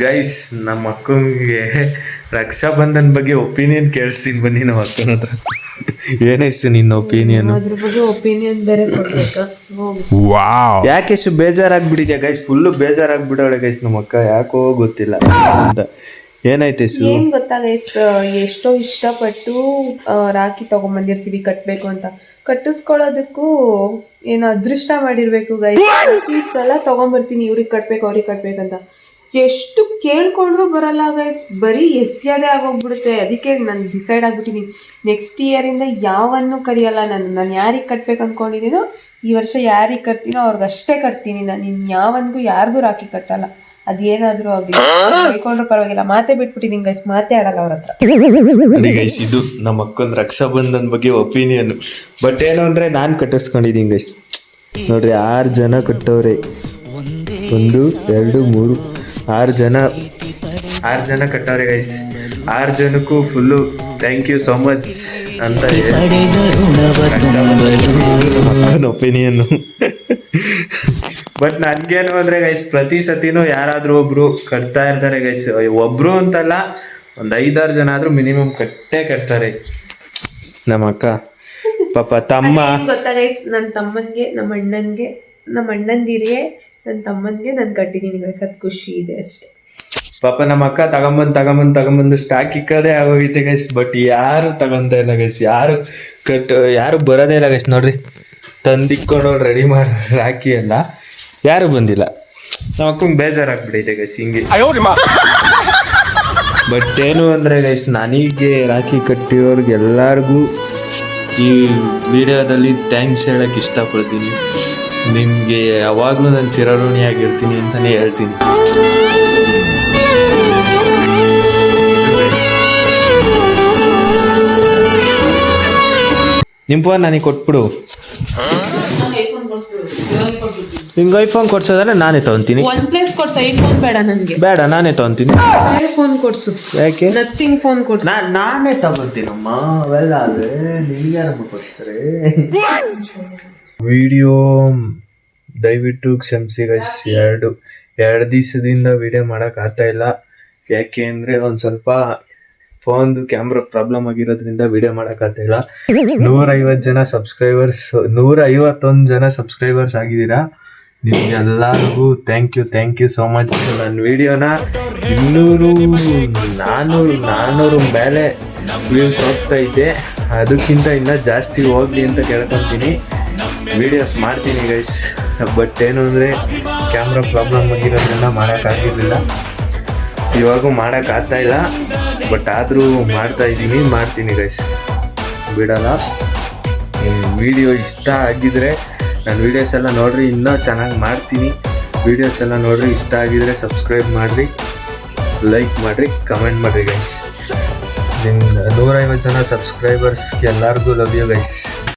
Guys ನಮ್ಮ ಅಕ್ಕಂಗೆ ರಕ್ಷಾ ಬಂಧನ್ ಬಗ್ಗೆ opinion ಕೇಳಿಸ್ತೀನಿ ಬನ್ನಿ ನಮ್ಮ ಅಕ್ಕನ ಹತ್ರ. ಏನಾಯ್ತು ನಿನ್ನ ಒಪಿನಿಯನ್ ಅದ್ರ ಬಗ್ಗೆ ಒಪಿನಿಯನ್ ಬೇರೆ ಕೊಡ್ಬೇಕಾ? ಯಾಕೆ ಇಷ್ಟು ಬೇಜಾರಾಗ್ಬಿಟ್ಟಿದ್ಯಾ ಗೈಸ್ ಫುಲ್ಲು ಬೇಜಾರಾಗ್ಬಿಡೋಳೆ ಗೈಸ್ ನಮ್ಮ ಅಕ್ಕ. ಯಾಕೋ ಗೊತ್ತಿಲ್ಲ. ಅಂತ. ಏನಾಯ್ತು ಸು ಏನ್ ಗೊತ್ತಾ ಗೈಸ್ ಎಷ್ಟೋ ಇಷ್ಟಪಟ್ಟು ಆ, ರಾಖಿ ತಗೊಂಬಂದಿರ್ತೀವಿ ಕಟ್ಬೇಕು ಅಂತ. ಕಟ್ಟಿಸ್ಕೊಳ್ಳೋದಕ್ಕೂ ಏನು ಅದೃಷ್ಟ ಮಾಡಿರ್ಬೇಕು ಗೈಸ್ ಈ ಸಲ ತಗೊಂಬರ್ತೀನಿ ಇವ್ರಿಗೆ ಕಟ್ಬೇಕು ಅವ್ರಿಗೆ ಕಟ್ಬೇಕಂತ. ಎಷ್ಟು ಕೇಳ್ಕೊಂಡ್ರೂ ಬರಲ್ಲ ಗೈಸ್ ಬರೀ ಎಸ್ಯದೇ ಆಗೋಗ್ಬಿಡುತ್ತೆ. ಅದಕ್ಕೆ ನಾನು ಡಿಸೈಡ್ ಆಗ್ಬಿಟ್ಟಿನಿ ನೆಕ್ಸ್ಟ್ ಇಯರಿಂದ ಯಾವನ್ನು ಕರೆಯಲ್ಲ. ನಾನು ನಾನು ಯಾರಿಗೆ ಕಟ್ಬೇಕು ಅಂದ್ಕೊಂಡಿದ್ದೀನೋ ಈ ವರ್ಷ ಯಾರಿಗೆ ಕಟ್ತೀನೋ ಅವ್ರಿಗೆ ಅಷ್ಟೇ ಕಟ್ತೀನಿ ನಾನು. ಇನ್ನು ಯಾವನ್ಗೂ ಯಾರಿಗೂ ರಾಖಿ ಕಟ್ಟಲ್ಲ. ಅದೇನಾದ್ರೂ ಆಗಲಿ. ಕೇಳ್ಕೊಂಡ್ರು ಪರವಾಗಿಲ್ಲ. ಮಾತೆ ಬಿಟ್ಬಿಟ್ಟಿದ್ದೀನಿ ಗೈಸ್ ಮಾತೇ ಆಡಲ್ಲ ಅವ್ರ ಹತ್ರ. ಗೈಸ್ ಇದು ನಮ್ಮ ಅಕ್ಕನ ರಕ್ಷಾ ಬಂಧನ್ ಬಗ್ಗೆ ಒಪಿನಿಯನ್ ಬಟ್ ಏನು ಅಂದರೆ ನಾನು ಕಟ್ಟಿಸ್ಕೊಂಡಿದ್ದೀನಿ ಗೈಸ್ ನೋಡ್ರಿ ಆರು ಜನ ಕಟ್ಟವ್ರೆ. ಒಂದು ಎರಡು ಮೂರು. ಆರು ಜನ ಆರು ಜನ ಕಟ್ಟವ್ರೆ ಗೈಸ್ ಆರು ಜನಕ್ಕೂ full thank you so much ಅಂತ ಒಪಿನಿಯನ್ ಬಟ್ ನನ್ಗೇನು ಅಂದ್ರೆ ಗೈಸ್ ಪ್ರತಿ ಸತಿನೂ ಯಾರಾದ್ರೂ ಒಬ್ರು ಕಟ್ತಾ ಇರ್ತಾರೆ ಗೈಸ್ ಒಬ್ರು ಅಂತಲ್ಲ ಒಂದ್ ಐದಾರು ಜನ ಆದ್ರೂ ಮಿನಿಮಮ್ ಕಟ್ಟೇ ಕಟ್ತಾರೆ. ನಮ್ಮ ಅಕ್ಕ ಪಾಪ ತಮ್ಮ ಗೊತ್ತಾ ಗೈಸ್ ನನ್ನ ತಮ್ಮನಿಗೆ ನಮ್ಮ ಅಣ್ಣನ್ಗೆ ನಮ್ಮ ಅಣ್ಣಂದಿರಿಗೆ ನನ್ನ ತಮ್ಮನಿಗೆ ನಾನು ಕಟ್ಟಿದ್ದೀನಿ ಅದು ಖುಷಿ ಇದೆ ಅಷ್ಟೇ. ಪಾಪ ನಮ್ಮ ಅಕ್ಕ ತಗೊಂಬಂದು ತಗೊಂಬಂದು ತಗೊಂಬಂದು ಸ್ಟಾಕ್ ಇಕ್ಕದೇ ಆಗೋಗೈತೆ ಗೈಸ್ ಬಟ್ ಯಾರು ತಗೊಂತ ಇಲ್ಲ ಗೈಸ್ ಯಾರು ಕಟ್ ಯಾರು ಬರೋದೇ ಇಲ್ಲ ಗೈಸ್ ನೋಡ್ರಿ. ತಂದಿಕ್ಕೊಂಡು ರೆಡಿ ಮಾಡಿ ರಾಕಿ ಎಲ್ಲ ಯಾರು ಬಂದಿಲ್ಲ. ನಮ್ಮ ಅಕ್ಕಂಗೆ ಬೇಜಾರಾಗ್ಬಿಟ್ಟೈತೆ ಗೈಸ್ ಹಿಂಗೆ. ಬಟ್ ಏನು ಅಂದ್ರೆ ಗೈಸ್ ನನಗೆ ರಾಖಿ ಕಟ್ಟಿರೋರ್ಗೆ ಎಲ್ಲರಿಗೂ ಈ ವಿಡಿಯೋದಲ್ಲಿ ಥ್ಯಾಂಕ್ಸ್ ಹೇಳಕ್ ಇಷ್ಟಪಡ್ತೀನಿ. ನಿಮಗೆ ಯಾವಾಗಲೂ ನಾನು ಚಿರಋಣಿಯಾಗಿರ್ತೀನಿ ಅಂತಲೇ ಹೇಳ್ತೀನಿ. ನಿಮ್ಮ ಫೋನ್ ನನಗೆ ಕೊಟ್ಬಿಡು. ನಿಂಗೆ ಐಫೋನ್ ಕೊಡ್ಸೋದಾದ್ರೆ ನಾನೇ ತಗೊಂತೀನಿ. ಒನ್ ಪ್ಲಸ್ ಕೊಡ್ಸು ಐಫೋನ್ ಬೇಡ ನನಗೆ. ಬೇಡ ನಾನೇ ತಗೊಂತೀನಿ. ಫೋನ್ ಕೊಡ್ಸು. ಯಾಕೆ? ನಥಿಂಗ್ ಫೋನ್ ಕೊಡ್ಸು. ನಾನು ನಾನೇ ತಗೊಂತೀನಮ್ಮ ಅವೆಲ್ಲ ಆದರೆ ಯಾರಮ್ಮ ಕೊಡ್ತಾರೆ ವಿಡಿಯೋ ದಯವಿಟ್ಟು ಕ್ಷಮಿಸಿ ಗೈಸ್ ಎರಡು ಎರಡು ದಿವಸದಿಂದ ವಿಡಿಯೋ ಮಾಡಕ್ ಆಗ್ತಾ ಇಲ್ಲ. ಯಾಕೆ ಅಂದರೆ ಒಂದು ಸ್ವಲ್ಪ ಫೋನ್ದು ಕ್ಯಾಮ್ರಾ ಪ್ರಾಬ್ಲಮ್ ಆಗಿರೋದ್ರಿಂದ ವಿಡಿಯೋ ಮಾಡಕ್ ಆಗ್ತಾ ಇಲ್ಲ. ನೂರ ಐವತ್ತು ಜನ ಸಬ್ಸ್ಕ್ರೈಬರ್ಸ್ ನೂರ ಐವತ್ತೊಂದು ಜನ ಸಬ್ಸ್ಕ್ರೈಬರ್ಸ್ ಆಗಿದ್ದೀರಾ? ನಿಮ್ಗೆಲ್ಲರಿಗೂ thank you thank you so much ನನ್ನ ವಿಡಿಯೋನ ಇನ್ನೂರು ನಾನ್ನೂರು ನಾನ್ನೂರು ಮೇಲೆ ವ್ಯೂಸ್ ಹೋಗ್ತಾ ಇದ್ದೆ ಅದಕ್ಕಿಂತ ಇನ್ನೂ ಜಾಸ್ತಿ ಹೋಗ್ಲಿ ಅಂತ ಕೇಳ್ಕೊತೀನಿ. ವಿಡಿಯೋಸ್ ಮಾಡ್ತೀನಿ ಗೈಸ್ ಬಟ್ ಏನು ಅಂದರೆ ಕ್ಯಾಮ್ರಾ ಪ್ರಾಬ್ಲಮ್ ಆಗಿರೋದ್ರಿಂದ ಮಾಡೋಕ್ಕಾಗಿರಲಿಲ್ಲ ಇವಾಗೂ ಮಾಡೋಕ್ಕಾಗ್ತಾ ಇಲ್ಲ. ಬಟ್ ಆದರೂ ಮಾಡ್ತಾ ಇದ್ದೀನಿ, ಮಾಡ್ತೀನಿ ಗೈಸ್ ಬಿಡಲ್ಲ. ವಿಡಿಯೋ ಇಷ್ಟ ಆಗಿದ್ದರೆ ನನ್ನ ವೀಡಿಯೋಸ್ ಎಲ್ಲ ನೋಡಿರಿ, ಇನ್ನೂ ಚೆನ್ನಾಗಿ ಮಾಡ್ತೀನಿ. ವೀಡಿಯೋಸ್ ಎಲ್ಲ ನೋಡಿರಿ, ಇಷ್ಟ ಆಗಿದ್ರೆ ಸಬ್ಸ್ಕ್ರೈಬ್ ಮಾಡಿರಿ ಲೈಕ್ ಮಾಡಿರಿ ಕಮೆಂಟ್ ಮಾಡಿರಿ ಗೈಸ್ ನಿಮ್ಮ ನೂರೈವತ್ತು ಜನ ಸಬ್ಸ್ಕ್ರೈಬರ್ಸ್ಗೆ ಎಲ್ಲರಿಗೂ ಲವ್ ಯು ಗೈಸ್